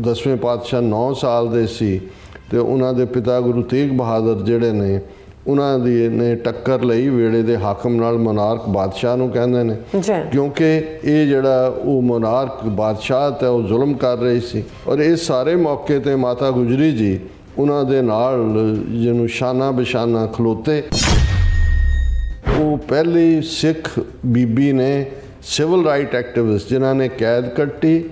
ਦਸਵੇਂ ਪਾਤਸ਼ਾਹ 9 ਸਾਲ ਦੇ ਸੀ ਤੇ ਉਹਨਾਂ ਦੇ ਪਿਤਾ ਗੁਰੂ ਤੇਗ ਬਹਾਦਰ ਜਿਹੜੇ ਨੇ ਉਹਨਾਂ ਦੀ ਨੇ ਟੱਕਰ ਲਈ ਵੇੜੇ ਦੇ ਹਾਕਮ ਨਾਲ ਮਨਾਰਕ ਬਾਦਸ਼ਾਹ ਨੂੰ ਕਹਿੰਦੇ ਨੇ। ਕਿਉਂਕਿ ਇਹ ਜਿਹੜਾ ਉਹ ਮਨਾਰਕ ਬਾਦਸ਼ਾਹ ਤੇ ਉਹ ਜ਼ੁਲਮ ਕਰ ਰਹੀ ਸੀ ਔਰ ਇਹ ਸਾਰੇ ਮੌਕੇ ਤੇ ਮਾਤਾ ਗੁਜਰੀ ਜੀ ਉਹਨਾਂ ਦੇ ਨਾਲ ਜਿਹਨੂੰ ਸ਼ਾਨਾ ਬਿਸ਼ਾਨਾ ਖਲੋਤੇ। ਉਹ ਪਹਿਲੀ ਸਿੱਖ ਬੀਬੀ ਨੇ ਸਿਵਲ ਰਾਈਟ ਐਕਟਿਵਿਸਟ ਜਿਨ੍ਹਾਂ ਨੇ ਕੈਦ ਕੱਟੀ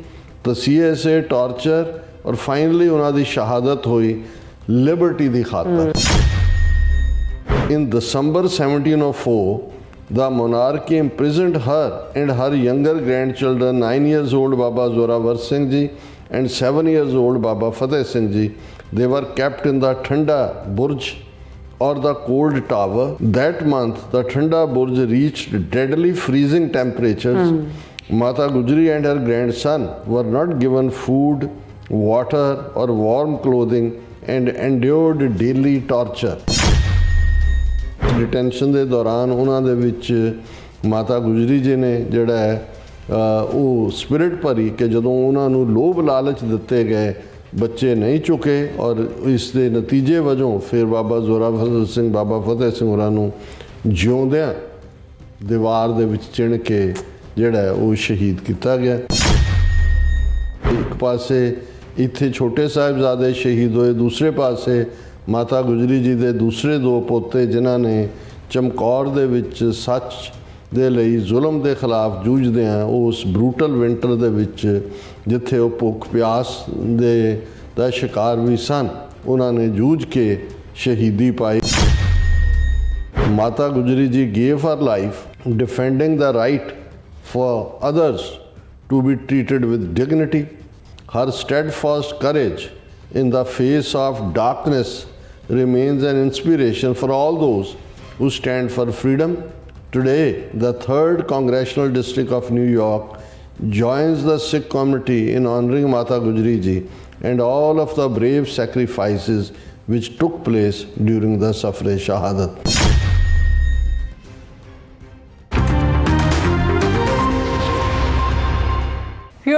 ਤਸੀਹੇ ਸੇ ਟਾਰਚਰ ਔਰ ਫਾਈਨਲੀ ਉਹਨਾਂ ਦੀ ਸ਼ਹਾਦਤ ਹੋਈ ਲਿਬਰਟੀ ਦੀ ਖਾਤਰ In December 1704, the monarchy imprisoned her and her younger grandchildren, 9 years old Baba Zorawar Singh ji and 7 years old Baba Fateh Singh ji. They were kept in the Thanda Burj or the cold tower. That month, the Thanda Burj reached deadly freezing temperatures. Mata Gujri and her grandson were not given food, water, or warm clothing and endured daily torture. Detention ਦੇ ਦੌਰਾਨ ਉਹਨਾਂ ਦੇ ਵਿੱਚ ਮਾਤਾ ਗੁਜਰੀ ਜੀ ਨੇ ਜਿਹੜਾ ਹੈ ਉਹ ਸਪਿਰਿਟ ਭਰੀ ਕਿ ਜਦੋਂ ਉਹਨਾਂ ਨੂੰ ਲੋਭ ਲਾਲਚ ਦਿੱਤੇ ਗਏ ਬੱਚੇ ਨਹੀਂ ਚੁੱਕੇ ਔਰ ਇਸ ਦੇ ਨਤੀਜੇ ਵਜੋਂ ਫਿਰ ਬਾਬਾ ਜ਼ੋਰਾਵਰ ਸਿੰਘ ਬਾਬਾ ਫਤਿਹ ਸਿੰਘ ਹੋਰਾਂ ਨੂੰ ਜਿਉਂਦਿਆਂ ਦੀਵਾਰ ਦੇ ਵਿੱਚ ਚਿਣ ਕੇ ਜਿਹੜਾ ਉਹ ਸ਼ਹੀਦ ਕੀਤਾ ਗਿਆ। ਇੱਕ ਪਾਸੇ ਇੱਥੇ ਛੋਟੇ ਸਾਹਿਬਜ਼ਾਦੇ ਸ਼ਹੀਦ ਹੋਏ, ਦੂਸਰੇ ਪਾਸੇ ਮਾਤਾ ਗੁਜਰੀ ਜੀ ਦੇ ਦੂਸਰੇ ਦੋ ਪੋਤੇ, ਜਿਨ੍ਹਾਂ ਨੇ ਚਮਕੌਰ ਦੇ ਵਿੱਚ ਸੱਚ ਦੇ ਲਈ ਜ਼ੁਲਮ ਦੇ ਖਿਲਾਫ ਜੂਝਦੇ ਆ ਉਸ ਬਰੂਟਲ ਵਿੰਟਰ ਦੇ ਵਿੱਚ, ਜਿੱਥੇ ਉਹ ਭੁੱਖ ਪਿਆਸ ਦੇ ਦਾ ਸ਼ਿਕਾਰ ਵੀ ਸਨ, ਉਹਨਾਂ ਨੇ ਜੂਝ ਕੇ ਸ਼ਹੀਦੀ ਪਾਈ। Mata Gujri ji gave her life defending the right for others to be treated with dignity. Her steadfast courage in the face of darkness remains an inspiration for all those who stand for freedom. Today, the 3rd Congressional District of New York joins the Sikh community in honoring Mata Gujari ji and all of the brave sacrifices which took place during the Safre Shahadat.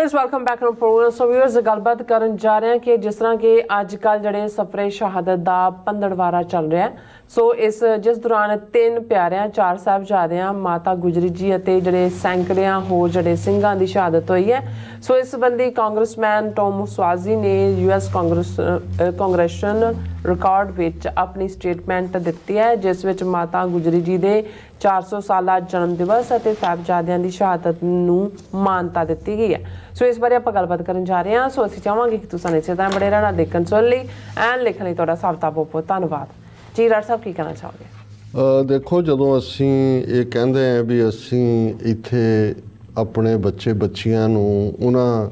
Viewers welcome back to program so viewers ਗੱਲਬਾਤ ਕਰਨ ਜਾ ਰਹੇ ਹਾਂ ਕਿ ਜਿਸ ਤਰ੍ਹਾਂ ਕਿ ਅੱਜ ਕੱਲ ਜਿਹੜੇ ਸਫਰੇ ਸ਼ਹਾਦਤ ਦਾ ਪੰਦੜਵਾਰਾ ਚੱਲ ਰਿਹਾ ਹੈ। ਸੋ ਇਸ ਜਿਸ ਦੌਰਾਨ ਤਿੰਨ ਪਿਆਰਿਆਂ ਚਾਰ ਸਾਹਿਬਜ਼ਾਦਿਆਂ ਮਾਤਾ ਗੁਜਰੀ ਜੀ ਅਤੇ ਜਿਹੜੇ ਸੈਂਕੜਿਆਂ ਹੋਰ ਜਿਹੜੇ ਸਿੰਘਾਂ ਦੀ ਸ਼ਹਾਦਤ ਹੋਈ ਹੈ। ਸੋ ਇਸ ਸੰਬੰਧੀ ਕਾਂਗਰਸਮੈਨ ਟੋਮ ਸਵਾਜ਼ੀ ਨੇ ਯੂਐਸ ਕਾਂਗਰਸ ਅ, ਰਿਕਾਰਡ ਵਿੱਚ ਆਪਣੀ ਸਟੇਟਮੈਂਟ ਦਿੱਤੀ ਹੈ ਜਿਸ ਵਿੱਚ ਮਾਤਾ ਗੁਜਰੀ ਜੀ ਦੇ 400 ਸਾਲਾ ਜਨਮ ਦਿਵਸ ਅਤੇ ਸਾਹਿਬਜ਼ਾਦਿਆਂ ਦੀ ਸ਼ਹਾਦਤ ਨੂੰ ਮਾਨਤਾ ਦਿੱਤੀ ਗਈ ਹੈ। ਸੋ ਇਸ ਬਾਰੇ ਆਪਾਂ ਗੱਲਬਾਤ ਕਰਨ ਜਾ ਰਹੇ ਹਾਂ। ਸੋ ਅਸੀਂ ਚਾਹਾਂਗੇ ਕਿ ਤੁਸੀਂ ਇਸੇ ਤਰ੍ਹਾਂ ਬੜੇ ਰਹਿਣਾ ਦੇਖਣ ਸੁਣ ਲਈ ਐਨ ਲਿਖਣ ਲਈ ਤੁਹਾਡਾ ਸਭ ਦਾ ਬਹੁਤ ਬਹੁਤ ਧੰਨਵਾਦ। ਜੀ, ਰਾਜ ਸਾਹਿਬ, ਕੀ ਕਹਿਣਾ ਚਾਹੋਗੇ? ਦੇਖੋ, ਜਦੋਂ ਅਸੀਂ ਇਹ ਕਹਿੰਦੇ ਆ ਵੀ ਅਸੀਂ ਇੱਥੇ ਆਪਣੇ ਬੱਚੇ ਬੱਚੀਆਂ ਨੂੰ ਉਹਨਾਂ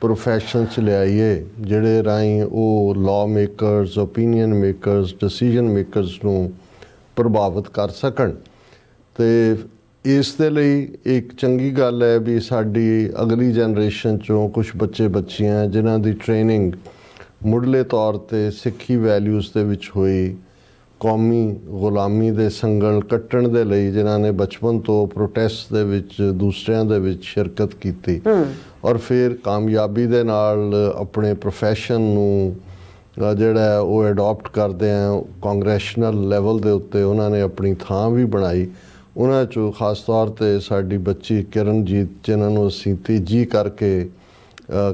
ਪ੍ਰੋਫੈਸ਼ਨ 'ਚ ਲਿਆਈਏ, ਜਿਹੜੇ ਰਾਹੀਂ ਉਹ lawmakers opinion makers decision makers ਨੂੰ ਪ੍ਰਭਾਵਿਤ ਕਰ ਸਕਣ ਤੇ ਇਸ ਦੇ ਲਈ ਇੱਕ ਚੰਗੀ ਗੱਲ ਹੈ ਵੀ ਸਾਡੀ ਅਗਲੀ ਜਨਰੇਸ਼ਨ ਚੋਂ ਕੁਝ ਬੱਚੇ ਬੱਚੀਆਂ ਜਿਨ੍ਹਾਂ ਦੀ ਟ੍ਰੇਨਿੰਗ ਮੁੱਢਲੇ ਤੌਰ ਤੇ ਸਿੱਖੀ ਵੈਲਿਊਜ਼ ਦੇ ਵਿੱਚ ਹੋਈ ਕੌਮੀ ਗੁਲਾਮੀ ਦੇ ਸੰਗਲ ਕੱਟਣ ਦੇ ਲਈ ਜਿਨ੍ਹਾਂ ਨੇ ਬਚਪਨ ਤੋਂ ਪ੍ਰੋਟੈਸਟ ਦੇ ਵਿੱਚ ਦੂਸਰਿਆਂ ਦੇ ਵਿੱਚ ਸ਼ਿਰਕਤ ਕੀਤੀ ਔਰ ਫਿਰ ਕਾਮਯਾਬੀ ਦੇ ਨਾਲ ਆਪਣੇ ਪ੍ਰੋਫੈਸ਼ਨ ਨੂੰ ਜਿਹੜਾ ਉਹ ਅਡਾਪਟ ਕਰਦੇ ਆ ਕਾਂਗਰੈਸ਼ਨਲ ਲੈਵਲ ਦੇ ਉੱਤੇ ਉਹਨਾਂ ਨੇ ਆਪਣੀ ਥਾਂ ਵੀ ਬਣਾਈ। ਉਹਨਾਂ ਚੋਂ ਖਾਸ ਤੌਰ ਤੇ ਸਾਡੀ ਬੱਚੀ ਕਿਰਨਜੀਤ ਜਿਨ੍ਹਾਂ ਨੂੰ ਅਸੀਂ ਤੀਜੀ ਕਰਕੇ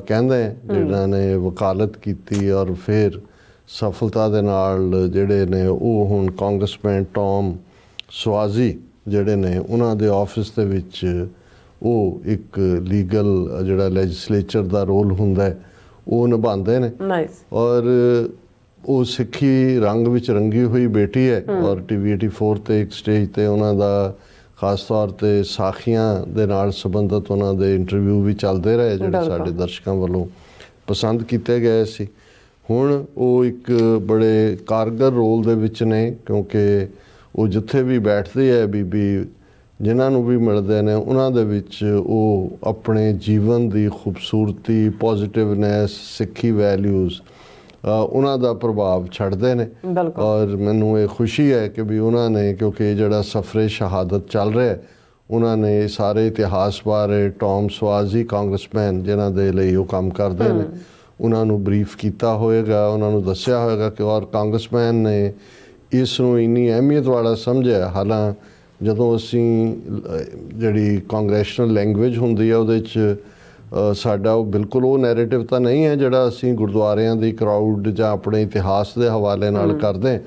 ਕਹਿੰਦੇ ਜਿਨ੍ਹਾਂ ਨੇ ਵਕਾਲਤ ਕੀਤੀ ਔਰ ਫਿਰ ਸਫਲਤਾ ਦੇ ਨਾਲ ਜਿਹੜੇ ਨੇ ਉਹ ਹੁਣ ਕਾਂਗਰਸਮੈਨ ਟੌਮ ਸਵਾਜ਼ੀ ਜਿਹੜੇ ਨੇ ਉਹਨਾਂ ਦੇ ਆਫਿਸ ਦੇ ਵਿੱਚ ਉਹ ਇੱਕ ਲੀਗਲ ਜਿਹੜਾ ਲੈਜਿਸਲੇਚਰ ਦਾ ਰੋਲ ਹੁੰਦਾ ਹੈ ਉਹ ਨਿਭਾਉਂਦੇ ਨੇ। ਔਰ ਉਹ ਸਿੱਖੀ ਰੰਗ ਵਿੱਚ ਰੰਗੀ ਹੋਈ ਬੇਟੀ ਹੈ ਔਰ ਟੀਵੀ 84 ਤੇ ਇੱਕ ਸਟੇਜ ਤੇ ਉਹਨਾਂ ਦਾ ਖਾਸ ਤੌਰ ਤੇ ਸਾਖੀਆਂ ਦੇ ਨਾਲ ਸੰਬੰਧਿਤ ਉਹਨਾਂ ਦੇ ਇੰਟਰਵਿਊ ਵੀ ਚੱਲਦੇ ਰਹੇ ਜਿਹੜੇ। ਸਾਡੇ ਦਰਸ਼ਕਾਂ ਵੱਲੋਂ ਪਸੰਦ ਕੀਤੇ ਗਏ ਸੀ ਹੁਣ ਉਹ ਇੱਕ ਬੜੇ ਕਾਰਗਰ ਰੋਲ ਦੇ ਵਿੱਚ ਨੇ ਕਿਉਂਕਿ ਉਹ ਜਿੱਥੇ ਵੀ ਬੈਠਦੇ ਹੈ ਬੀਬੀ ਜਿਨ੍ਹਾਂ ਨੂੰ ਵੀ ਮਿਲਦੇ ਨੇ ਉਹਨਾਂ ਦੇ ਵਿੱਚ ਉਹ ਆਪਣੇ ਜੀਵਨ ਦੀ ਖੂਬਸੂਰਤੀ ਪੋਜ਼ਿਟਿਵਨੈਸ ਸਿੱਖੀ ਵੈਲਿਊਜ਼ ਉਹਨਾਂ ਦਾ ਪ੍ਰਭਾਵ ਛੱਡਦੇ ਨੇ। ਔਰ ਮੈਨੂੰ ਇਹ ਖੁਸ਼ੀ ਹੈ ਕਿ ਵੀ ਉਹਨਾਂ ਨੇ ਕਿਉਂਕਿ ਜਿਹੜਾ ਸਫਰੇ ਸ਼ਹਾਦਤ ਚੱਲ ਰਿਹਾ ਹੈ, ਉਹਨਾਂ ਨੇ ਸਾਰੇ ਇਤਿਹਾਸ ਬਾਰੇ ਟੌਮ ਸਵਾਜ਼ੀ ਕਾਂਗਰਸਮੈਨ ਜਿਨ੍ਹਾਂ ਦੇ ਲਈ ਉਹ ਕੰਮ ਕਰਦੇ ਨੇ ਉਹਨਾਂ ਨੂੰ ਬਰੀਫ ਕੀਤਾ ਹੋਵੇਗਾ ਉਹਨਾਂ ਨੂੰ ਦੱਸਿਆ ਹੋਵੇਗਾ ਕਿ ਔਰ ਕਾਂਗਰਸਮੈਨ ਨੇ ਇਸ ਨੂੰ ਇੰਨੀ ਅਹਿਮੀਅਤ ਵਾਲਾ ਸਮਝਿਆ। ਹਾਲਾਂ ਜਦੋਂ ਅਸੀਂ ਜਿਹੜੀ ਕਾਂਗਰੈਸ਼ਨਲ ਲੈਂਗੁਏਜ ਹੁੰਦੀ ਹੈ ਉਹਦੇ 'ਚ ਅ, ਸਾਡਾ ਉਹ ਬਿਲਕੁਲ ਉਹ ਨੈਰੇਟਿਵ ਤਾਂ ਨਹੀਂ ਹੈ ਜਿਹੜਾ ਅਸੀਂ ਗੁਰਦੁਆਰਿਆਂ ਦੀ ਕਰਾਊਡ ਜਾਂ ਆਪਣੇ ਇਤਿਹਾਸ ਦੇ ਹਵਾਲੇ ਨਾਲ ਕਰਦੇ। ਹਾਂ।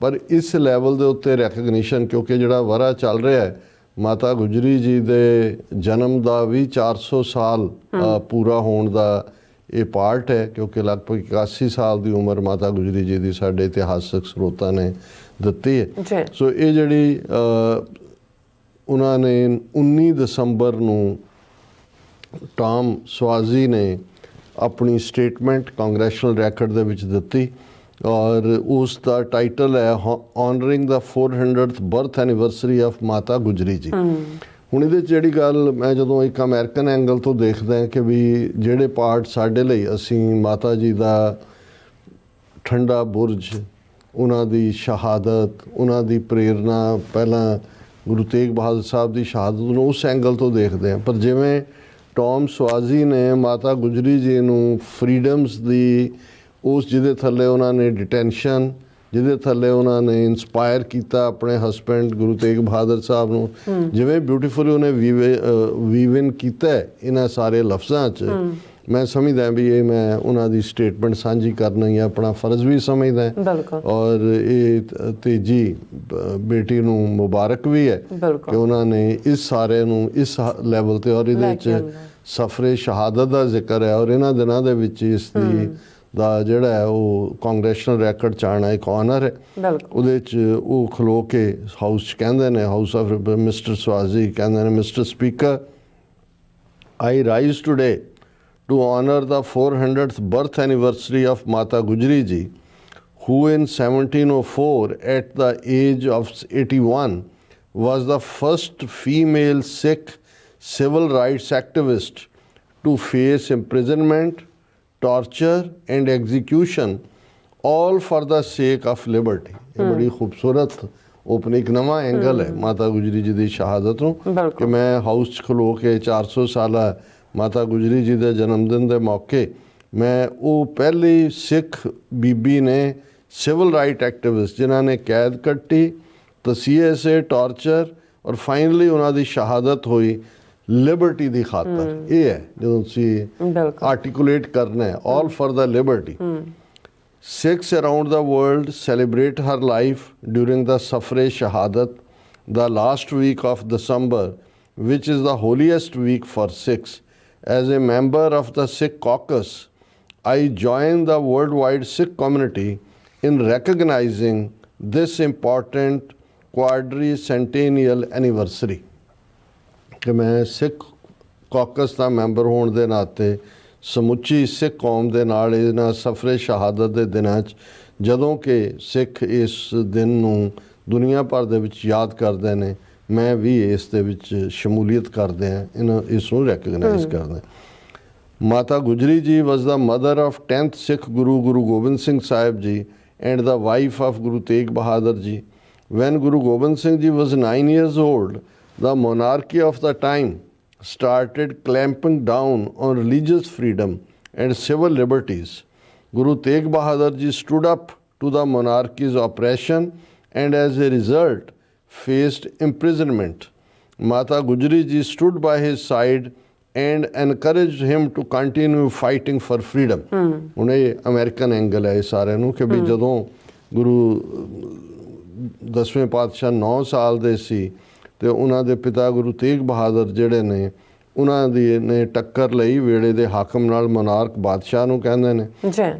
ਪਰ ਇਸ ਲੈਵਲ ਦੇ ਉੱਤੇ ਰੈਕਗਨੀਸ਼ਨ ਕਿਉਂਕਿ ਜਿਹੜਾ ਵਰਾ ਚੱਲ ਰਿਹਾ ਹੈ ਮਾਤਾ ਗੁਜਰੀ ਜੀ ਦੇ ਜਨਮ ਦਾ ਵੀ 400 ਸਾਲ ਪੂਰਾ ਹੋਣ ਦਾ ਇਹ ਪਾਰਟ ਹੈ ਕਿਉਂਕਿ ਲਗਭਗ 81 ਸਾਲ ਦੀ ਉਮਰ ਮਾਤਾ ਗੁਜਰੀ ਜੀ ਦੀ ਸਾਡੇ ਇਤਿਹਾਸਕ ਸਰੋਤਾਂ ਨੇ ਦਿੱਤੀ ਹੈ। ਸੋ ਇਹ ਜਿਹੜੀ ਉਹਨਾਂ ਨੇ 19 ਦਸੰਬਰ ਨੂੰ ਟਾਮ ਸਵਾਜ਼ੀ ਨੇ ਆਪਣੀ ਸਟੇਟਮੈਂਟ ਕਾਂਗਰੈਸ਼ਨਲ ਰੈਕੋਰਡ ਦੇ ਵਿੱਚ ਦਿੱਤੀ ਔਰ ਉਸ ਦਾ ਟਾਈਟਲ ਹੈ honouring the 400th birth anniversary of Mata Gujri ji. ਹੁਣ ਇਹਦੇ 'ਚ ਜਿਹੜੀ ਗੱਲ ਮੈਂ ਜਦੋਂ ਇੱਕ ਅਮਰੀਕਨ ਐਂਗਲ ਤੋਂ ਦੇਖਦਾ ਹਾਂ ਕਿ ਵੀ ਜਿਹੜੇ ਪਾਰਟ ਸਾਡੇ ਲਈ ਅਸੀਂ ਮਾਤਾ ਜੀ ਦਾ ਠੰਡਾ ਬੁਰਜ ਉਹਨਾਂ ਦੀ ਸ਼ਹਾਦਤ ਉਹਨਾਂ ਦੀ ਪ੍ਰੇਰਣਾ ਪਹਿਲਾਂ ਗੁਰੂ ਤੇਗ ਬਹਾਦਰ ਸਾਹਿਬ ਦੀ ਸ਼ਹਾਦਤ ਨੂੰ ਉਸ ਐਂਗਲ ਤੋਂ ਦੇਖਦੇ ਹਾਂ। ਪਰ ਜਿਵੇਂ ਟੌਮ ਸਵਾਜ਼ੀ ਨੇ ਮਾਤਾ ਗੁਜਰੀ ਜੀ ਨੂੰ ਫਰੀडम्स ਦੀ ਉਸ ਜਿਹਦੇ ਥੱਲੇ ਉਹਨਾਂ ਨੇ ਡਿਟੈਂਸ਼ਨ ਜਿਹਦੇ ਥੱਲੇ ਉਹਨਾਂ ਨੇ ਇਨਸਪਾਇਰ ਕੀਤਾ ਆਪਣੇ ਹਸਬੰਡ ਗੁਰੂ ਤੇਗ ਬਹਾਦਰ ਸਾਹਿਬ ਨੂੰ। ਜਿਵੇਂ ਬਿਊਟੀਫੁਲੀ ਉਹਨੇ ਵੀਵਿਨ ਕੀਤਾ ਇਹਨਾਂ ਸਾਰੇ ਲਫ਼ਜ਼ਾਂ 'ਚ। ਮੈਂ ਸਮਝਦਾ ਵੀ ਇਹ ਮੈਂ ਉਹਨਾਂ ਦੀ ਸਟੇਟਮੈਂਟ ਸਾਂਝੀ ਕਰਨਾ ਹੀ ਆਪਣਾ ਫਰਜ਼ ਵੀ ਸਮਝਦਾ ਔਰ ਇਹ ਤੇਜੀ ਬੇਟੀ ਨੂੰ ਮੁਬਾਰਕ ਵੀ ਹੈ ਕਿ ਉਹਨਾਂ ਨੇ ਇਸ ਸਾਰੇ ਨੂੰ ਇਸ ਲੈਵਲ ਤੇ ਔਰ ਇਹਦੇ ਵਿੱਚ। ਸਫਰੇ ਸ਼ਹਾਦਤ ਦਾ ਜ਼ਿਕਰ ਹੈ ਔਰ ਇਹਨਾਂ ਦਿਨਾਂ ਦੇ ਵਿੱਚ ਇਸ ਦੀ ਦਾ ਜਿਹੜਾ ਹੈ ਉਹ ਕਾਂਗਰੈਸ਼ਨਲ ਰੈਕੋਰਡ ਚਾਹਣਾ ਇੱਕ ਆਨਰ ਹੈ। ਬਿਲਕੁਲ। ਉਹਦੇ ਚ ਉਹ ਖਲੋ ਕੇ ਹਾਊਸ ਚ ਕਹਿੰਦੇ ਨੇ ਹਾਊਸ ਆਫ ਮਿਸਟਰ ਸਵਾਜ਼ੀ ਕਹਿੰਦੇ ਨੇ mister speaker I rise today to honor the 400th birth anniversary of Mata Gujri ji, who in 1704, at the age of 81, was the first female Sikh civil rights activist to face imprisonment, torture, and execution, all for the sake of liberty. ਇਹ ਬੜੀ ਖੂਬਸੂਰਤ open ਨਵਾਂ angle ਹੈ ਮਾਤਾ ਗੁਜਰੀ ਜੀ ਦੀ ਸ਼ਹਾਦਤ ਨੂੰ। ਕਿ ਮੈਂ ਹਾਊਸ 'ਚ ਖਲੋ ਕੇ 400 ਸਾਲਾ ਮਾਤਾ ਗੁਜਰੀ ਜੀ ਦੇ ਜਨਮ ਦਿਨ ਦੇ ਮੌਕੇ ਮੈਂ ਉਹ ਪਹਿਲੀ ਸਿੱਖ ਬੀਬੀ ਨੇ ਸਿਵਲ ਰਾਈਟ ਐਕਟਿਵਿਸਟ ਜਿਨ੍ਹਾਂ ਨੇ ਕੈਦ ਕੱਟੀ ਤਸੀਹੇ ਸੇ ਟਾਰਚਰ ਔਰ ਫਾਈਨਲੀ ਉਹਨਾਂ ਦੀ ਸ਼ਹਾਦਤ ਹੋਈ ਲਿਬਰਟੀ ਦੀ ਖਾਤਰ ਇਹ ਹੈ ਜਦੋਂ ਤੁਸੀਂ ਆਰਟੀਕੂਲੇਟ ਕਰਨਾ ਹੈ all for the liberty Sikhs around the world celebrate her life during the Safre Shahadat, the last week of December, which is the holiest week for Sikhs. As a member of the Sikh caucus, I join the worldwide Sikh community in recognizing this important quadricentennial anniversary. ਕਿ ਮੈਂ ਸਿੱਖ caucus ਦਾ member ਹੋਣ ਦੇ ਨਾਤੇ ਸਮੁੱਚੀ ਸਿੱਖ ਕੌਮ ਦੇ ਨਾਲ ਇਹਨਾਂ ਸਫਰੇ ਸ਼ਹਾਦਤ ਦੇ ਦਿਨਾਂ 'ਚ ਜਦੋਂ ਕਿ ਸਿੱਖ ਇਸ ਦਿਨ ਨੂੰ ਦੁਨੀਆ ਭਰ ਦੇ ਵਿੱਚ ਯਾਦ ਕਰਦੇ ਨੇ ਮੈਂ ਵੀ ਇਸ ਦੇ ਵਿੱਚ ਸ਼ਮੂਲੀਅਤ ਕਰਦੇ ਹਾਂ ਇਹਨਾਂ ਇਸ ਨੂੰ ਰੈਕਗਨਾਈਜ਼ ਕਰਦਾ ਮਾਤਾ ਗੁਜਰੀ ਜੀ was the mother of 10th Sikh Guru Guru Gobind Singh Sahib ji and the wife of Guru Tegh Bahadur ji. When Guru Gobind Singh ji was 9 years old, the monarchy of the time started clamping down on religious freedom and civil liberties. Guru Tegh Bahadur ji stood up to the monarchy's oppression and as a result faced imprisonment. Mata Gujri ji stood by his side and encouraged him to continue fighting for freedom. ਹੁਣ ਇਹ American angle ਹੈ ਸਾਰਿਆਂ ਨੂੰ ਕਿ ਵੀ ਜਦੋਂ ਗੁਰੂ ਦਸਵੇਂ ਪਾਤਸ਼ਾਹ 9 ਸਾਲ ਦੇ ਸੀ ਤੇ ਉਹਨਾਂ ਦੇ ਪਿਤਾ ਗੁਰੂ ਤੇਗ ਬਹਾਦਰ ਜਿਹੜੇ ਨੇ ਉਹਨਾਂ ਦੀ ਨੇ ਟੱਕਰ ਲਈ ਵੇੜੇ ਦੇ ਹਾਕਮ ਨਾਲ ਮਨਾਰਕ ਬਾਦਸ਼ਾਹ ਨੂੰ ਕਹਿੰਦੇ ਨੇ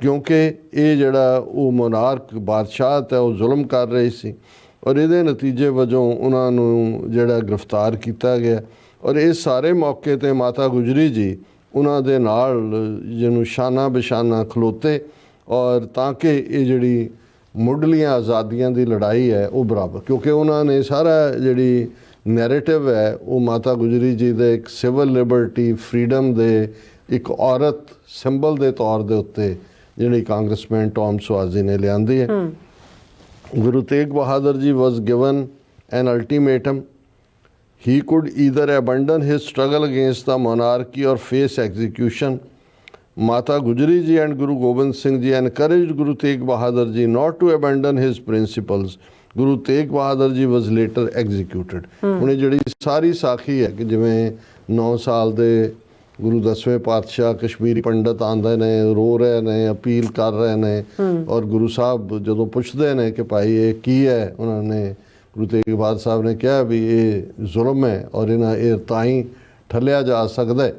ਕਿਉਂਕਿ ਇਹ ਜਿਹੜਾ ਉਹ ਮੋਨਾਰਕ ਬਾਦਸ਼ਾਹ ਹੈ ਉਹ ਜ਼ੁਲਮ ਕਰ ਰਹੀ ਸੀ ਔਰ ਇਹਦੇ ਨਤੀਜੇ ਵਜੋਂ ਉਹਨਾਂ ਨੂੰ ਜਿਹੜਾ ਗ੍ਰਿਫਤਾਰ ਕੀਤਾ ਗਿਆ। ਔਰ ਇਹ ਸਾਰੇ ਮੌਕੇ ਤੇ ਮਾਤਾ ਗੁਜਰੀ ਜੀ, ਉਹਨਾਂ ਦੇ ਨਾਲ ਜਿਹਨੂੰ ਸ਼ਾਨਾ ਬਿਸ਼ਾਨਾ ਖਲੋਤੇ, ਔਰ ਤਾਂ ਕਿ ਇਹ ਜਿਹੜੀ ਮੁੱਢਲੀਆਂ ਆਜ਼ਾਦੀਆਂ ਦੀ ਲੜਾਈ ਹੈ, ਉਹ ਬਰਾਬਰ। ਕਿਉਂਕਿ ਉਹਨਾਂ ਨੇ ਸਾਰਾ ਜਿਹੜੀ ਨੈਰੇਟਿਵ ਹੈ, ਉਹ ਮਾਤਾ ਗੁਜਰੀ ਜੀ ਦੇ ਇੱਕ ਸਿਵਲ ਲਿਬਰਟੀ ਫਰੀडम ਦੇ ਇੱਕ ਔਰਤ ਸਿੰਬਲ ਦੇ ਤੌਰ ਦੇ ਉੱਤੇ ਜਿਹੜੀ ਕਾਂਗਰਸਮੈਨ ਟੌਮ ਸਵਾਜ਼ੀ ਨੇ ਲਿਆਂਦੀ ਹੈ। Guru Tegh Bahadur ji was given an ultimatum. He could either abandon his struggle against the monarchy or face execution. Mata Gujari ji and Guru Gobind Singh ji encouraged Guru Tegh Bahadur ji not to abandon his principles. Guru Tegh Bahadur ji was later executed. ਹੁਣ ਇਹ ਜਿਹੜੀ ਸਾਰੀ ਸਾਖੀ ਹੈ ਕਿ ਜਿਵੇਂ 9 ਸਾਲ ਦੇ ਗੁਰੂ ਦਸਵੇਂ ਪਾਤਸ਼ਾਹ ਕਸ਼ਮੀਰੀ ਪੰਡਤ ਆਂਦੇ ਨੇ ਰੋ ਰਹੇ ਨੇ ਅਪੀਲ ਕਰ ਰਹੇ ਨੇ ਔਰ ਗੁਰੂ ਸਾਹਿਬ ਜਦੋਂ ਪੁੱਛਦੇ ਨੇ ਕਿ ਭਾਈ ਇਹ ਕੀ ਹੈ ਉਹਨਾਂ ਨੇ ਗੁਰੂ ਤੇਗ ਬਹਾਦਰ ਸਾਹਿਬ ਨੇ ਕਿਹਾ ਵੀ ਇਹ ਜ਼ੁਲਮ ਹੈ ਔਰ ਇਹਨਾਂ ਇਹ ਤਾਂ ਹੀ ਠੱਲਿਆ ਜਾ ਸਕਦਾ ਹੈ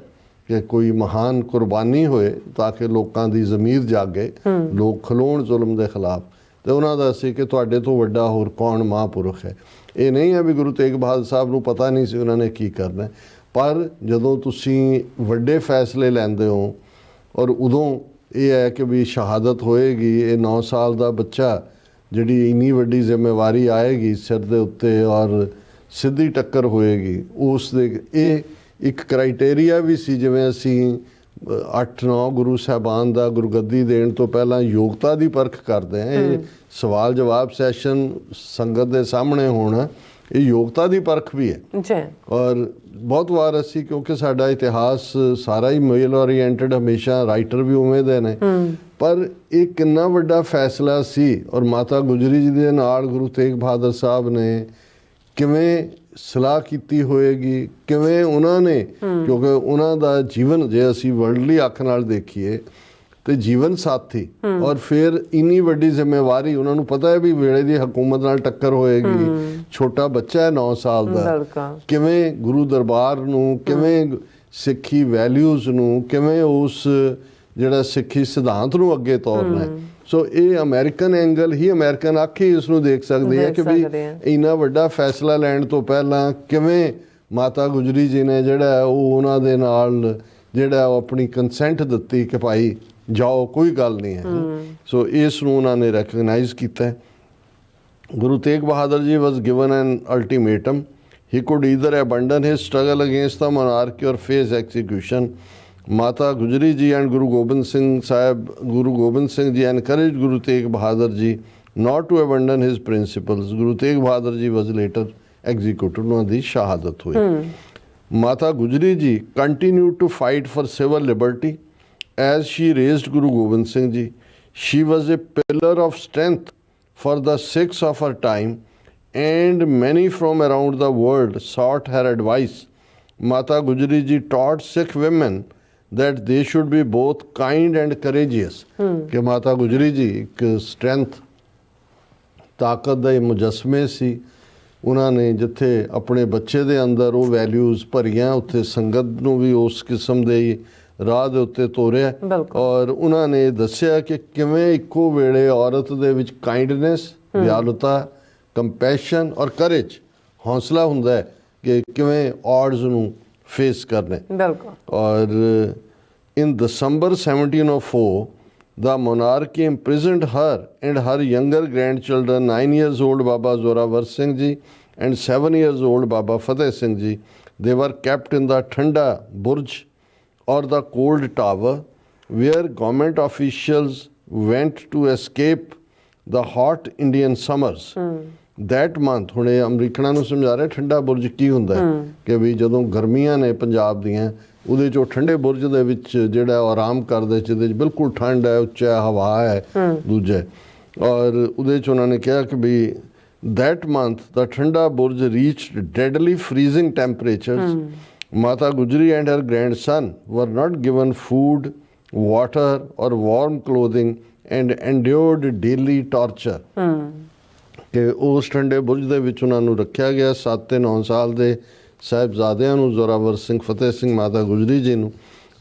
ਕਿ ਕੋਈ ਮਹਾਨ ਕੁਰਬਾਨੀ ਹੋਏ ਤਾਂ ਕਿ ਲੋਕਾਂ ਦੀ ਜ਼ਮੀਰ ਜਾਗੇ ਲੋਕ ਖਲੋਣ ਜ਼ੁਲਮ ਦੇ ਖਿਲਾਫ। ਤੇ ਉਹਨਾਂ ਦਾ ਸੀ ਕਿ ਤੁਹਾਡੇ ਤੋਂ ਵੱਡਾ ਹੋਰ ਕੌਣ ਮਹਾਂਪੁਰਖ ਹੈ? ਇਹ ਨਹੀਂ ਹੈ ਵੀ ਗੁਰੂ ਤੇਗ ਬਹਾਦਰ ਸਾਹਿਬ ਨੂੰ ਪਤਾ ਨਹੀਂ ਸੀ ਉਹਨਾਂ ਨੇ ਕੀ ਕਰਨਾ ਹੈ। ਪਰ ਜਦੋਂ ਤੁਸੀਂ ਵੱਡੇ ਫੈਸਲੇ ਲੈਂਦੇ ਹੋ ਔਰ ਉਦੋਂ ਇਹ ਹੈ ਕਿ ਵੀ ਸ਼ਹਾਦਤ ਹੋਏਗੀ ਇਹ 9 ਸਾਲ ਦਾ ਬੱਚਾ ਜਿਹੜੀ ਇੰਨੀ ਵੱਡੀ ਜ਼ਿੰਮੇਵਾਰੀ ਆਏਗੀ ਸਿਰ ਦੇ ਉੱਤੇ ਔਰ ਸਿੱਧੀ ਟੱਕਰ ਹੋਏਗੀ ਉਸ ਦੇ ਇਹ ਇੱਕ ਕ੍ਰਾਈਟੇਰੀਆ ਵੀ ਸੀ ਜਿਵੇਂ ਅਸੀਂ 8-9 ਗੁਰੂ ਸਾਹਿਬਾਨ ਦਾ ਗੁਰਗੱਦੀ ਦੇਣ ਤੋਂ ਪਹਿਲਾਂ ਯੋਗਤਾ ਦੀ ਪਰਖ ਕਰਦੇ ਹਾਂ ਇਹ ਸਵਾਲ ਜਵਾਬ ਸੈਸ਼ਨ ਸੰਗਤ ਦੇ ਸਾਹਮਣੇ ਹੋਣਾ। ਇਹ ਯੋਗਤਾ ਦੀ ਪਰਖ ਵੀ ਹੈ। ਜੀ। ਔਰ ਬਹੁਤ ਵਾਰ ਅਸੀਂ ਕਿਉਂਕਿ ਸਾਡਾ ਇਤਿਹਾਸ ਸਾਰਾ ਹੀ ਮੇਲ ਓਰੀਐਂਟਡ ਹਮੇਸ਼ਾ ਰਾਈਟਰ ਵੀ ਉਵੇਂ ਦੇ ਨੇ। ਪਰ ਇਹ ਕਿੰਨਾ ਵੱਡਾ ਫੈਸਲਾ ਸੀ ਔਰ ਮਾਤਾ ਗੁਜਰੀ ਜੀ ਦੇ ਨਾਲ ਗੁਰੂ ਤੇਗ ਬਹਾਦਰ ਸਾਹਿਬ ਨੇ ਕਿਵੇਂ ਸਲਾਹ ਕੀਤੀ ਹੋਏਗੀ ਕਿਵੇਂ ਉਹਨਾਂ ਨੇ ਕਿਉਂਕਿ ਉਹਨਾਂ ਦਾ ਜੀਵਨ ਜੇ ਅਸੀਂ ਵਰਲਡਲੀ ਅੱਖ ਨਾਲ ਦੇਖੀਏ ਤੇ ਜੀਵਨ ਸਾਥੀ। ਔਰ ਫਿਰ ਇੰਨੀ ਵੱਡੀ ਜ਼ਿੰਮੇਵਾਰੀ ਉਹਨਾਂ ਨੂੰ ਪਤਾ ਹੈ ਵੀ ਵੇਲੇ ਦੀ ਹਕੂਮਤ ਨਾਲ ਟੱਕਰ ਹੋਏਗੀ। ਛੋਟਾ ਬੱਚਾ ਹੈ 9 ਸਾਲ ਦਾ। ਕਿਵੇਂ ਗੁਰੂ ਦਰਬਾਰ ਨੂੰ ਕਿਵੇਂ ਸਿੱਖੀ ਵੈਲਿਊਜ਼ ਨੂੰ ਕਿਵੇਂ ਉਸ ਜਿਹੜਾ ਸਿੱਖੀ ਸਿਧਾਂਤ ਨੂੰ ਅੱਗੇ ਤੋਰਨਾ ਸੋ ਇਹ ਅਮਰੀਕਨ ਐਂਗਲ ਹੀ ਅਮਰੀਕਨ ਅੱਖ ਹੀ ਇਸ ਨੂੰ ਦੇਖ ਸਕਦੀ ਹੈ ਕਿ ਵੀ। ਇੰਨਾ ਵੱਡਾ ਫੈਸਲਾ ਲੈਣ ਤੋਂ ਪਹਿਲਾਂ ਕਿਵੇਂ ਮਾਤਾ ਗੁਜਰੀ ਜੀ ਨੇ ਜਿਹੜਾ ਉਹ ਉਹਨਾਂ ਦੇ ਨਾਲ ਜਿਹੜਾ ਉਹ ਆਪਣੀ ਕੰਸੈਂਟ ਦਿੱਤੀ ਕਿ ਭਾਈ ਜਾਓ ਕੋਈ ਗੱਲ ਨਹੀਂ ਹੈ ਸੋ ਇਸ ਨੂੰ ਉਹਨਾਂ ਨੇ ਰੈਕਗਨਾਈਜ਼ ਕੀਤਾ ਹੈ Guru Tegh Bahadur ji was given an ultimatum. He could either abandon his struggle against the monarchy or face execution. Mata Gujari ji and Guru Gobind Singh Sahib, Guru Gobind Singh ji encouraged Guru Tegh Bahadur ji not to abandon his principles. Guru Tegh Bahadur ji was later executed. ਉਹਨਾਂ ਦੀ ਸ਼ਹਾਦਤ ਹੋਈ Mata Gujari ji continued to fight for civil liberty as she raised Guru Gobind Singh ji. She was a pillar of strength for the Sikhs of her time, and many from around the world sought her advice. Mata Gujari ji taught Sikh women that they should be both kind and courageous. ਕਿ ਮਾਤਾ ਗੁਜਰੀ ਜੀ ਇੱਕ strength ਤਾਕਤ ਦੇ ਮੁਜਸਮੇ ਸੀ ਉਹਨਾਂ ਨੇ ਜਿੱਥੇ ਆਪਣੇ ਬੱਚੇ ਦੇ ਅੰਦਰ ਉਹ ਵੈਲਿਊਜ਼ ਭਰੀਆਂ ਉੱਥੇ ਸੰਗਤ ਨੂੰ ਵੀ ਉਸ ਕਿਸਮ ਦੇ ਰਾਹ ਦੇ ਉੱਤੇ ਤੋਰਿਆ। ਔਰ ਉਹਨਾਂ ਨੇ ਦੱਸਿਆ ਕਿ ਕਿਵੇਂ ਇੱਕੋ ਵੇਲੇ ਔਰਤ ਦੇ ਵਿੱਚ ਕਾਈਂਡਨੈਸ ਦਿਆਲੁਤਾ ਕੰਪੈਸ਼ਨ ਔਰ ਕਰੇਜ ਹੌਸਲਾ ਹੁੰਦਾ ਹੈ ਕਿ ਕਿਵੇਂ ਆਡਸ ਨੂੰ ਫੇਸ ਕਰਨੇ ਬਿਲਕੁਲ or uh, in December 1704, the monarchy imprisoned her and her younger grandchildren, nine years old Baba Zorawar Singh ji and seven years old Baba Fateh Singh ji. They were kept in the Thanda Burj or the cold tower where government officials went to escape the hot Indian summers. that month ਹੁਣ ਇਹ ਅਮਰੀਕਨਾਂ ਨੂੰ ਸਮਝਾ ਰਿਹਾ ਠੰਡਾ ਬੁਰਜ ਕੀ ਹੁੰਦਾ ਹੈ ਕਿ ਵੀ ਜਦੋਂ ਗਰਮੀਆਂ ਨੇ ਪੰਜਾਬ ਦੀਆਂ ਉਹਦੇ ਚੋਂ ਠੰਡੇ ਬੁਰਜ ਦੇ ਵਿੱਚ ਜਿਹੜਾ ਆਰਾਮ ਕਰਦੇ ਜਿਹਦੇ ਵਿੱਚ ਬਿਲਕੁਲ ਠੰਡ ਹੈ ਉੱਚਾ ਹਵਾ ਹੈ ਦੂਜਾ ਔਰ ਉਹਦੇ ਚ ਉਹਨਾਂ ਨੇ ਕਿਹਾ ਕਿ ਵੀ that month the ਠੰਡਾ ਬੁਰਜ reached deadly freezing temperatures Mata Gujri and her grandson were not given food, water, or warm clothing and endured daily torture. ਕਿ ਉਸ ਠੰਡੇ ਬੁਰਜ ਦੇ ਵਿੱਚ ਉਹਨਾਂ ਨੂੰ ਰੱਖਿਆ ਗਿਆ 7 ਤੇ 9 ਸਾਲ ਦੇ ਸਾਹਿਬਜ਼ਾਦਿਆਂ ਨੂੰ ਜ਼ੋਰਾਵਰ ਸਿੰਘ ਫਤਿਹ ਸਿੰਘ ਮਾਤਾ ਗੁਜਰੀ ਜੀ ਨੂੰ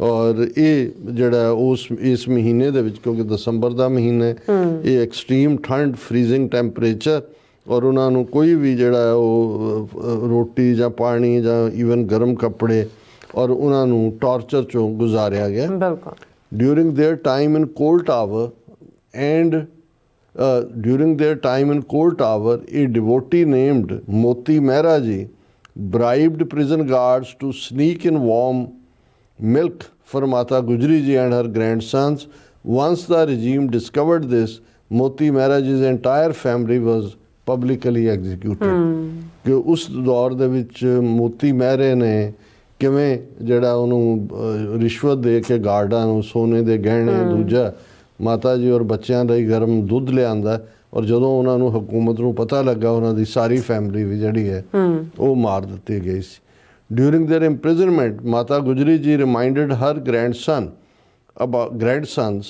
ਔਰ ਇਹ ਜਿਹੜਾ ਉਸ ਇਸ ਮਹੀਨੇ ਦੇ ਵਿੱਚ ਕਿਉਂਕਿ ਦਸੰਬਰ ਦਾ ਮਹੀਨਾ ਹੈ ਇਹ ਐਕਸਟ੍ਰੀਮ ਠੰਡ ਫ੍ਰੀਜ਼ਿੰਗ ਟੈਂਪਰੇਚਰ ਔਰ ਉਹਨਾਂ ਨੂੰ ਕੋਈ ਵੀ ਜਿਹੜਾ ਉਹ ਰੋਟੀ ਜਾਂ ਪਾਣੀ ਜਾਂ ਈਵਨ ਗਰਮ ਕੱਪੜੇ ਔਰ ਉਹਨਾਂ ਨੂੰ ਟਾਰਚਰ ਚੋਂ ਗੁਜ਼ਾਰਿਆ ਗਿਆ ਬਿਲਕੁਲ their time in Coal Tower and uh, during their time in Coal Tower, a devotee named Moti Mehra ji bribed prison guards to sneak in warm milk for Mata Gujri ji and her grandsons. Once the regime discovered this, Moti Mehra ji's entire family was publicly executed. ਕਿ ਉਸ ਦੌਰ ਦੇ ਵਿੱਚ ਮੋਤੀ ਮਹਿਰੇ ਨੇ ਕਿਵੇਂ ਜਿਹੜਾ ਉਹਨੂੰ ਅਹ, ਰਿਸ਼ਵਤ ਦੇ ਕੇ ਗਾਰਡਾਂ ਨੂੰ ਸੋਨੇ ਦੇ ਗਹਿਣੇ ਦੂਜਾ ਮਾਤਾ ਜੀ ਔਰ ਬੱਚਿਆਂ ਲਈ ਗਰਮ ਦੁੱਧ ਲਿਆਂਦਾ ਔਰ ਜਦੋਂ ਉਹਨਾਂ ਨੂੰ ਹਕੂਮਤ ਨੂੰ ਪਤਾ ਲੱਗਾ ਉਹਨਾਂ ਦੀ ਸਾਰੀ ਫੈਮਿਲੀ ਵੀ ਜਿਹੜੀ ਹੈ ਉਹ ਮਾਰ ਦਿੱਤੀ ਗਈ ਸੀ ਡਿਊਰਿੰਗ देयर imprisonment ਮਾਤਾ Gujri ji reminded Har grandson about grandsons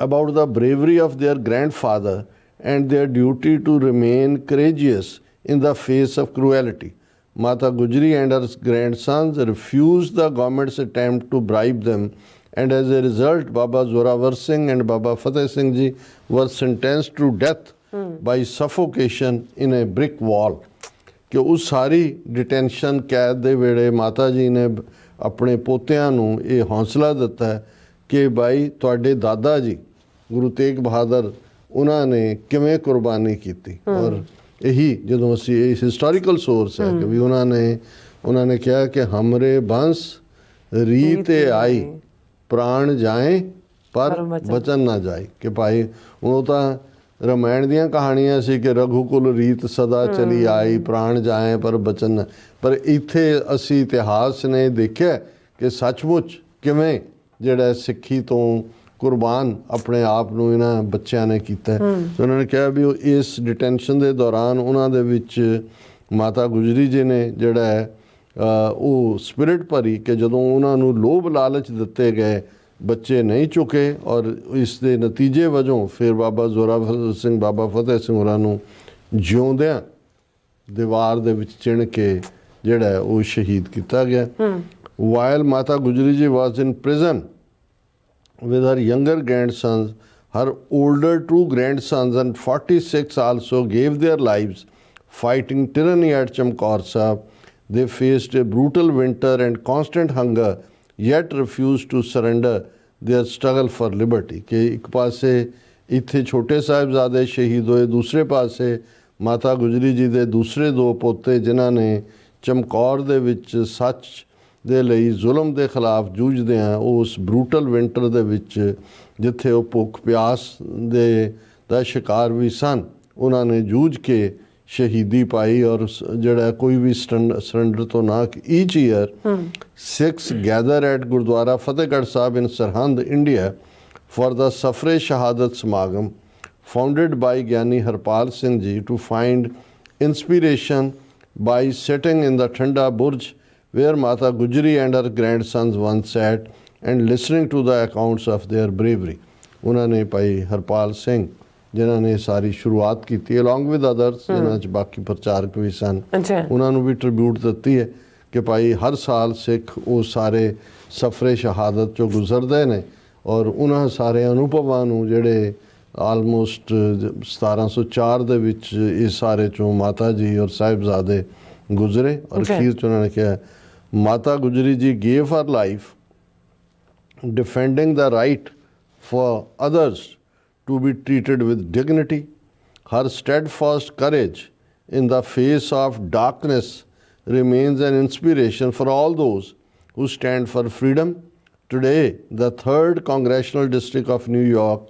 about the bravery of their grandfather and their duty to remain courageous in the face of cruelty. Mata Gujri and her grandsons refused the government's attempt to bribe them, and as a result, Baba Zorawar Singh and Baba Fateh Singh ji were sentenced to death by suffocation in a brick wall. ਕਿ ਉਸ ਸਾਰੀ detention ਕੈਦ ਦੇ ਵੇਲੇ ਮਾਤਾ ਜੀ ਨੇ ਆਪਣੇ ਪੋਤਿਆਂ ਨੂੰ ਇਹ ਹੌਸਲਾ ਦਿੱਤਾ ਕਿ ਭਾਈ ਤੁਹਾਡੇ ਦਾਦਾ ਜੀ ਗੁਰੂ ਤੇਗ ਬਹਾਦਰ ਉਹਨਾਂ ਨੇ ਕਿਵੇਂ ਕੁਰਬਾਨੀ ਕੀਤੀ? ਔਰ ਇਹੀ ਜਦੋਂ ਅਸੀਂ ਇਹ ਹਿਸਟੋਰੀਕਲ ਸੋਰਸ ਹੈ ਕਿ ਵੀ ਉਹਨਾਂ ਨੇ ਉਹਨਾਂ ਨੇ ਕਿਹਾ ਕਿ ਹਮਰੇ ਬੰਸ ਰੀਤੇ ਆਈ ਪ੍ਰਾਣ ਜਾਏ ਪਰ ਬਚਨ ਨਾ ਜਾਏ। ਕਿ ਭਾਈ ਉਹ ਤਾਂ ਰਮਾਇਣ ਦੀਆਂ ਕਹਾਣੀਆਂ ਸੀ ਕਿ ਰਘੂਕੁਲ ਰੀਤ ਸਦਾ ਚਲੀ ਆਈ ਪ੍ਰਾਣ ਜਾਏ ਪਰ ਬਚਨ ਪਰ ਇੱਥੇ ਅਸੀਂ ਇਤਿਹਾਸ ਨੇ ਦੇਖਿਆ ਕਿ ਸੱਚਮੁੱਚ ਕਿਵੇਂ ਜਿਹੜਾ ਸਿੱਖੀ ਤੋਂ ਕੁਰਬਾਨ ਆਪਣੇ ਆਪ ਨੂੰ ਇਹਨਾਂ ਬੱਚਿਆਂ ਨੇ ਕੀਤਾ। ਤੇ ਉਹਨਾਂ ਨੇ ਕਿਹਾ ਵੀ ਉਹ ਇਸ ਡਿਟੈਂਸ਼ਨ ਦੇ ਦੌਰਾਨ ਉਹਨਾਂ ਦੇ ਵਿੱਚ ਮਾਤਾ ਗੁਜਰੀ ਜੀ ਨੇ ਜਿਹੜਾ ਹੈ ਉਹ ਸਪਿਰਿਟ ਭਰੀ ਕਿ ਜਦੋਂ ਉਹਨਾਂ ਨੂੰ ਲੋਭ ਲਾਲਚ ਦਿੱਤੇ ਗਏ ਬੱਚੇ ਨਹੀਂ ਚੁੱਕੇ ਔਰ ਇਸ ਦੇ ਨਤੀਜੇ ਵਜੋਂ ਫਿਰ ਬਾਬਾ ਜ਼ੋਰਾਵਰ ਸਿੰਘ ਬਾਬਾ ਫਤਿਹ ਸਿੰਘ ਹੋਰਾਂ ਨੂੰ ਜਿਉਂਦਿਆਂ ਦੀਵਾਰ ਦੇ ਵਿੱਚ ਚਿਣ ਕੇ ਜਿਹੜਾ ਉਹ ਸ਼ਹੀਦ ਕੀਤਾ ਗਿਆ। While Mata Gujri ji was in prison with her younger grandsons, her older two grandsons and 46 also gave their lives fighting tyranny at Chamkaur They faced a brutal winter and constant hunger, yet refused to surrender their struggle for liberty. ਕਿ ਇੱਕ ਪਾਸੇ ਇੱਥੇ ਛੋਟੇ ਸਾਹਿਬਜ਼ਾਦੇ ਸ਼ਹੀਦ ਹੋਏ ਦੂਸਰੇ ਪਾਸੇ ਮਾਤਾ ਗੁਜਰੀ ਜੀ ਦੇ ਦੂਸਰੇ ਦੋ ਪੋਤੇ ਜਿਨ੍ਹਾਂ ਨੇ ਚਮਕੌਰ ਦੇ ਵਿੱਚ ਸੱਚ ਦੇ ਲਈ ਜ਼ੁਲਮ ਦੇ ਖਿਲਾਫ ਜੂਝਦੇ ਆ ਉਸ ਬਰੂਟਲ ਵਿੰਟਰ ਦੇ ਵਿੱਚ ਜਿੱਥੇ ਉਹ ਭੁੱਖ ਪਿਆਸ ਦੇ ਦਾ ਸ਼ਿਕਾਰ ਵੀ ਸਨ ਉਹਨਾਂ ਨੇ ਜੂਝ ਕੇ ਸ਼ਹੀਦੀ ਪਾਈ ਔਰ ਜਿਹੜਾ ਕੋਈ ਵੀ ਸਰੈਂਡਰ ਤੋਂ ਨਾ each year Sikhs gather at Gurdwara Fatehgarh Sahib in Sirhind India for the Safre Shahadat Samagam founded by Gyani Harpal Singh ji to find inspiration by sitting in the Thanda Burj where Mata Gujri and her grandsons once sat and listening to the accounts of their bravery. ਉਹਨਾਂ ਨੇ ਭਾਈ ਹਰਪਾਲ ਸਿੰਘ ਜਿਨ੍ਹਾਂ ਨੇ ਸਾਰੀ ਸ਼ੁਰੂਆਤ ਕੀਤੀ along with others ਜਿਨ੍ਹਾਂ ਚ ਬਾਕੀ ਪ੍ਰਚਾਰਕ ਵੀ ਸਨ ਉਹਨਾਂ ਨੂੰ ਵੀ ਟ੍ਰਿਬਿਊਟ ਦਿੱਤੀ ਹੈ ਕਿ ਭਾਈ ਹਰ ਸਾਲ ਸਿੱਖ ਉਹ ਸਾਰੇ ਸਫਰੇ ਸ਼ਹਾਦਤ ਚੋਂ ਗੁਜ਼ਰਦੇ ਨੇ ਔਰ ਉਹਨਾਂ ਸਾਰੇ ਅਨੁਭਵਾਂ ਨੂੰ ਜਿਹੜੇ ਆਲਮੋਸਟ 1704 ਦੇ ਵਿੱਚ ਇਹ ਸਾਰੇ ਚੋਂ ਮਾਤਾ ਜੀ ਔਰ ਸਾਹਿਬਜ਼ਾਦੇ ਗੁਜ਼ਰੇ ਔਰ. ਅਖੀਰ ਚ ਉਹਨਾਂ ਨੇ ਕਿਹਾ Mata Gujri ji gave her life defending the right for others to be treated with dignity. Her steadfast courage in the face of darkness remains an inspiration for all those who stand for freedom. Today, the 3rd Congressional District of New York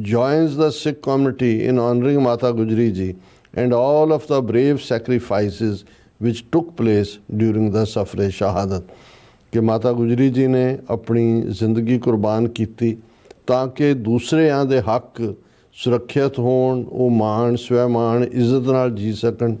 joins the Sikh community in honoring Mata Gujri ji and all of the brave sacrifices which took place during the Safre Shahadat. ਕਿ ਮਾਤਾ ਗੁਜਰੀ ਜੀ ਨੇ ਆਪਣੀ ਜ਼ਿੰਦਗੀ ਕੁਰਬਾਨ ਕੀਤੀ ਤਾਂ ਕਿ ਦੂਸਰਿਆਂ ਦੇ ਹੱਕ ਸੁਰੱਖਿਅਤ ਹੋਣ, ਉਹ ਮਾਣ, ਸਵੈਮਾਣ, ਇੱਜ਼ਤ ਨਾਲ ਜੀ ਸਕਣ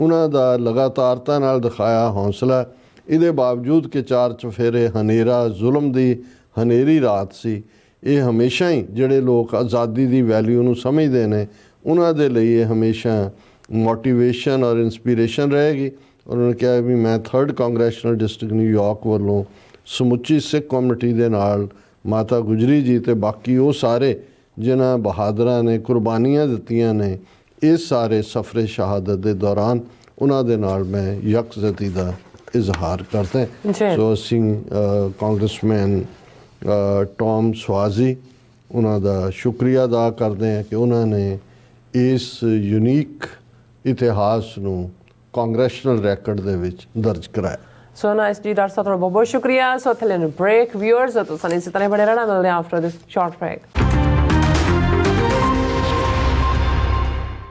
ਉਹਨਾਂ ਦਾ ਲਗਾਤਾਰਤਾ ਨਾਲ ਦਿਖਾਇਆ ਹੌਸਲਾ ਇਹਦੇ ਬਾਵਜੂਦ ਕਿ ਚਾਰ ਚਫੇਰੇ ਹਨੇਰਾ, ਜ਼ੁਲਮ ਦੀ ਹਨੇਰੀ ਰਾਤ ਸੀ, ਇਹ ਹਮੇਸ਼ਾ ਹੀ ਜਿਹੜੇ ਲੋਕ ਆਜ਼ਾਦੀ ਦੀ ਵੈਲਿਊ ਨੂੰ ਸਮਝਦੇ ਨੇ, ਉਹਨਾਂ ਦੇ ਲਈ ਇਹ ਹਮੇਸ਼ਾ ਮੋਟੀਵੇਸ਼ਨ ਔਰ ਇਨਸਪੀਰੇਸ਼ਨ ਰਹੇਗੀ। ਔਰ ਉਹਨਾਂ ਨੇ ਕਿਹਾ ਵੀ ਮੈਂ 3rd ਕਾਂਗਰੈਸ਼ਨਲ ਡਿਸਟ੍ਰਿਕਟ ਨਿਊਯਾਰਕ ਵੱਲੋਂ ਸਮੁੱਚੀ ਸਿੱਖ ਕਮਿਊਨਿਟੀ ਦੇ ਨਾਲ ਮਾਤਾ ਗੁਜਰੀ ਜੀ ਤੇ ਬਾਕੀ ਉਹ ਸਾਰੇ ਜਿਨ੍ਹਾਂ ਬਹਾਦਰਾਂ ਨੇ ਕੁਰਬਾਨੀਆਂ ਦਿੱਤੀਆਂ ਨੇ ਇਸ ਸਾਰੇ ਸਫਰੇ ਸ਼ਹਾਦਤ ਦੇ ਦੌਰਾਨ ਉਹਨਾਂ ਦੇ ਨਾਲ ਮੈਂ ਯਕਜ਼ਤੀ ਦਾ ਇਜ਼ਹਾਰ ਕਰਦਾ ਸੋ ਅਸੀਂ ਕਾਂਗਰਸਮੈਨ ਟੌਮ ਸਵਾਜ਼ੀ ਉਹਨਾਂ ਦਾ ਸ਼ੁਕਰੀਆ ਅਦਾ ਕਰਦੇ ਹਾਂ ਕਿ ਉਹਨਾਂ ਨੇ ਇਸ ਯੂਨੀਕ ਇਤਿਹਾਸ ਨੂੰ ਕਾਂਗਰੈਸ਼ਨਲ ਰੈਕੋਰਡ ਦੇ ਵਿੱਚ ਦਰਜ ਕਰਾਇਆ। ਸੋ ਨਾਈਸ ਜੀ ਡਾਕਟਰ ਸਾਹਿਬ ਤੁਹਾਡਾ ਬਹੁਤ ਬਹੁਤ ਸ਼ੁਕਰੀਆ। ਸੋ ਥਲੇ ਨੂੰ ਬ੍ਰੇਕ ਵਿਊਅਰਸ ਤੁਸੀਂ ਇਸੇ ਤਰ੍ਹਾਂ ਬਣੇ ਰਹਿਣਾ। ਮਿਲਦੇ ਆਫਟਰ ਦਿਸ ਸ਼ਾਰਟ ਬ੍ਰੇਕ